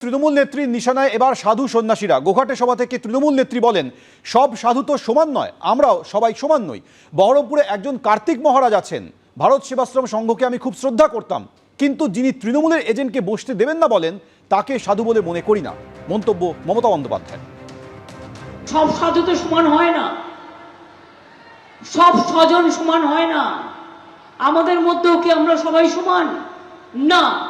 তৃণমূল নেত্রীর নিশানায় এবার সাধু সন্ন্যাসীরা। গোঘাটে সভা থেকে তৃণমূল নেত্রী বলেন, সব সাধু তো সমান নয়, আমরাও সবাই সমান নই। বহরমপুরে একজন কার্তিক মহারাজ আছেন। ভারত সেবাশ্রম সংঘকে আমি খুব শ্রদ্ধা করতাম। কিন্তু যিনি তৃণমূলের এজেন্টকে বসতে দেবেন না বলেন, তাকে সাধু বলে মনে করি না। মন্তব্য মমতা বন্দ্যোপাধ্যায়। সব সাধু তো সমান হয় না। সব স্বজন সমান হয় না। আমাদের মধ্যেও কি আমরা সবাই সমান? না।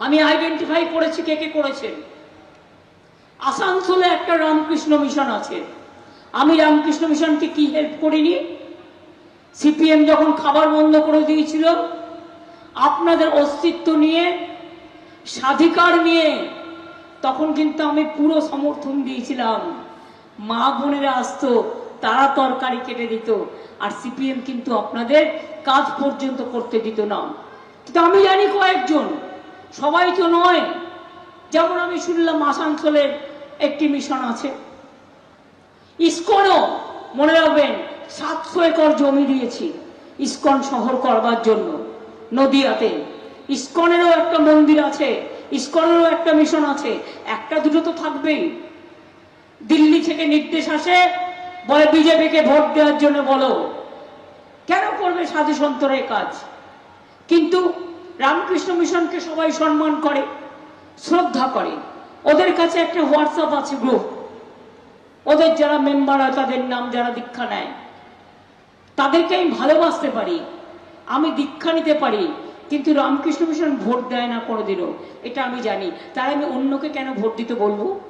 আমি আইডেন্টিফাই করেছি কে কে করেছেন আসানসোলে একটা রামকৃষ্ণ মিশন আছে। আমি রামকৃষ্ণ মিশনকে কি হেল্প করিনি? সিপিএম যখন খাবার বন্ধ করে দিয়েছিল, আপনাদের অস্তিত্ব নিয়ে, স্বাধিকার নিয়ে, তখন কিন্তু আমি পুরো সমর্থন দিয়েছিলাম। মা বোনেরা আসতো, তারা তরকারি কেটে দিত, আর সিপিএম কিন্তু আপনাদের কাজ পর্যন্ত করতে দিত না। কিন্তু আমি জানি কয়েকজন সবাই তো নয়। যেমন আমি শুনলাম আসানসোলের একটি মিশন আছে। ইস্কনও মনে রাখবেন সাতশো একর জমি দিয়েছি ইস্কন শহর করবার জন্য, নদিয়াতে। ইস্কনেরও একটা মন্দির আছে, ইস্কনেরও একটা মিশন আছে, একটা দুটো তো থাকবেই। দিল্লি থেকে নির্দেশ আসে, বলে বিজেপিকে ভোট দেওয়ার জন্য বলো। কেন করবে সাধু সন্তরা এ কাজ? কিন্তু রামকৃষ্ণ মিশনকে সবাই সম্মান করে, শ্রদ্ধা করে। ওদের কাছে একটা হোয়াটসঅ্যাপ আছে গ্রুপ। ওদের যারা মেম্বার হয়, তাদের নাম যারা দীক্ষা নেয়, তাদেরকে আমি ভালোবাসতে পারি, আমি দীক্ষা নিতে পারি, কিন্তু রামকৃষ্ণ মিশন ভোট দেয় না কোনোদিনও। এটা আমি জানি। তাই আমি অন্যকে কেন ভোট দিতে বলব?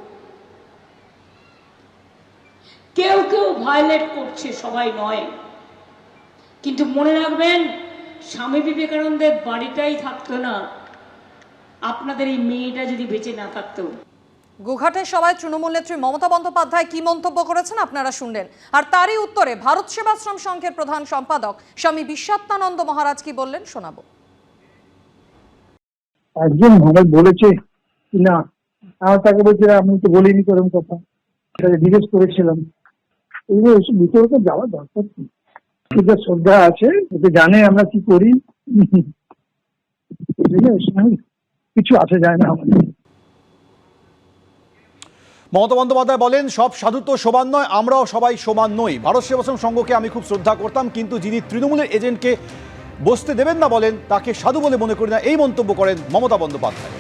কেউ কেউ ভায়োলেট করছে, সবাই নয়। কিন্তু মনে রাখবেন স্বামী বিবেকানন্দের বাড়িটাই থাকতো না। আপনাদের এই মেয়েটা যদি বেঁচে না থাকতো। গোঘাটের সভায় তৃণমূল নেত্রী মমতা বন্দ্যোপাধ্যায় কি মন্তব্য করেছেন আপনারা শুনলেন। আর তারই উত্তরে ভারত সেবাশ্রম সংঘের প্রধান সম্পাদক স্বামী বিশ্বাত্মানন্দ মহারাজ কি বললেন শোনাবো। একজন মহারাজ বলেছে কি না আমার তাকে বলছে আমি তো বলিনি এরকম কথা। জিজ্ঞেস করেছিলাম। এগুলো এসব বিতর্কে যাওয়া দরকার কি শ্রদ্ধা আছে ওকে জানে আমরা কি করি। কিছু আসে যায় না আমাদের। মমতা বন্দ্যোপাধ্যায় বলেন সব সাধু তো সমান নয় আমরাও সবাই সমান নই। ভারত সেবাশ্রম সংঘকে আমি খুব শ্রদ্ধা করতাম কিন্তু যিনি তৃণমূলের এজেন্টকে বসতে দেবেন না বলেন তাকে সাধু বলে মনে করি না। এই মন্তব্য করেন মমতা বন্দ্যোপাধ্যায়।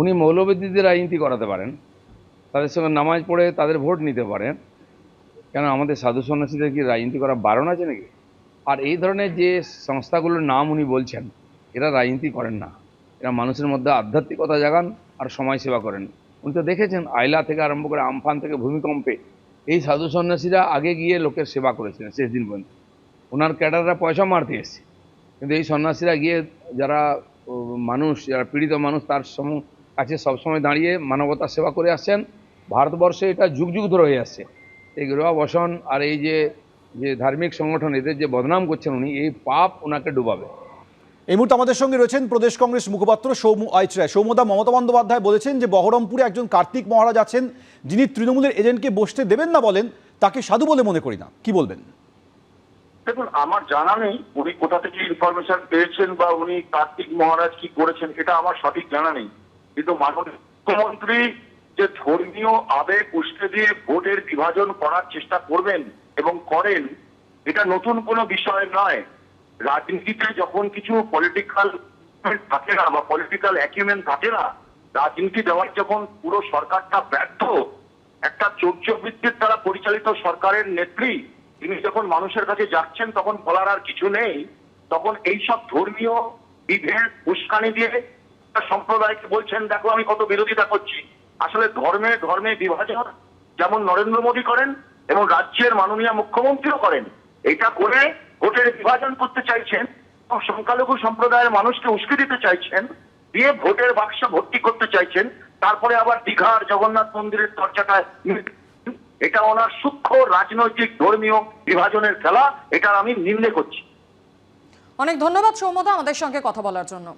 উনি মৌলবাদীদের রাজনীতি করাতে পারেন। তাদের সঙ্গে নামাজ পড়ে তাদের ভোট নিতে পারেন। কেন আমাদের সাধু সন্ন্যাসীদের কি রাজনীতি করা বারণ আছে নাকি? আর এই ধরনের যে সংস্থাগুলোর নাম উনি বলছেন, এরা রাজনীতি করেন না। এরা মানুষের মধ্যে আধ্যাত্মিকতা জাগান আর সমাজ সেবা করেন। উনি তো দেখেছেন, আইলা থেকে আরম্ভ করে আমফান থেকে ভূমিকম্পে এই সাধু সন্ন্যাসীরা আগে গিয়ে লোকের সেবা করেছিলেন শেষ দিন পর্যন্ত। ওনার ক্যাডাররা পয়সা মারতে এসছে। কিন্তু এই সন্ন্যাসীরা গিয়ে যারা মানুষ, যারা পীড়িত মানুষ, তার সম, কাছে সবসময় দাঁড়িয়ে মানবতার সেবা করে আসছেন। ভারতবর্ষে এটা যুগ যুগ ধরে হয়ে আসছে। এই গৃহ বসন আর এই যে যে ধার্মিক সংগঠন এদের যে বদনাম করছেন উনি এই পাপ ওনাকে ডুবাবে। এই মুহূর্তে আমাদের সঙ্গে রয়েছেন প্রদেশ কংগ্রেস মুখপাত্র সৌমু আইচরায়। সৌমদা মমতা বন্দ্যোপাধ্যায় বলেছেন যে বহরমপুরে একজন কার্তিক মহারাজ আছেন যিনি তৃণমূলের এজেন্টকে বসতে দেবেন না বলেন তাকে সাধু বলে মনে করি না। কি বলবেন? দেখুন আমার জানা নেই উনি কোথা থেকে ইনফরমেশন পেয়েছেন বা উনি কার্তিক মহারাজ কি করেছেন এটা আমার সঠিক জানা নেই। কিন্তু মাননীয় মুখ্যমন্ত্রী যে ধর্মীয় আবেগ উস্কে দিয়ে ভোটের বিভাজন করার চেষ্টা করবেন এবং করেন, এটা নতুন কোনো বিষয় নয়। রাজনীতিতে যখন কিছু পলিটিক্যাল থাকে না বা পলিটিক্যাল অ্যাকিউমেন্ট থাকে না, রাজনীতি দেওয়ার যখন পুরো সরকারটা ব্যর্থ, একটা চৌর্যবৃত্তির দ্বারা পরিচালিত সরকারের নেত্রী, তিনি যখন মানুষের কাছে যাচ্ছেন তখন বলার আর কিছু নেই। তখন এইসব ধর্মীয় বিভেদ উস্কানি দিয়ে সম্প্রদায়কে বলছেন, দেখো আমি কত বিরোধিতা করছি। আসলে ধর্মে ধর্মে বিভাজন যেমন নরেন্দ্র মোদী করেন এবং রাজ্যের মাননীয় মুখ্যমন্ত্রীও করেন, এটা করে ভোটের বিভাজন করতে চাইছেন এবং সংখ্যালঘু সম্প্রদায়ের মানুষকে উস্কে দিতে চাইছেন, দিয়ে ভোটের বাক্স ভর্তি করতে চাইছেন, তারপরে আবার দীঘার জগন্নাথ মন্দিরের দরজাটায় এটা ওনার সূক্ষ্ম রাজনৈতিক ধর্মীয় বিভাজনের খেলা এটা আমি নিন্দে করছি। অনেক ধন্যবাদ সৌমদা আমাদের সঙ্গে কথা বলার জন্য।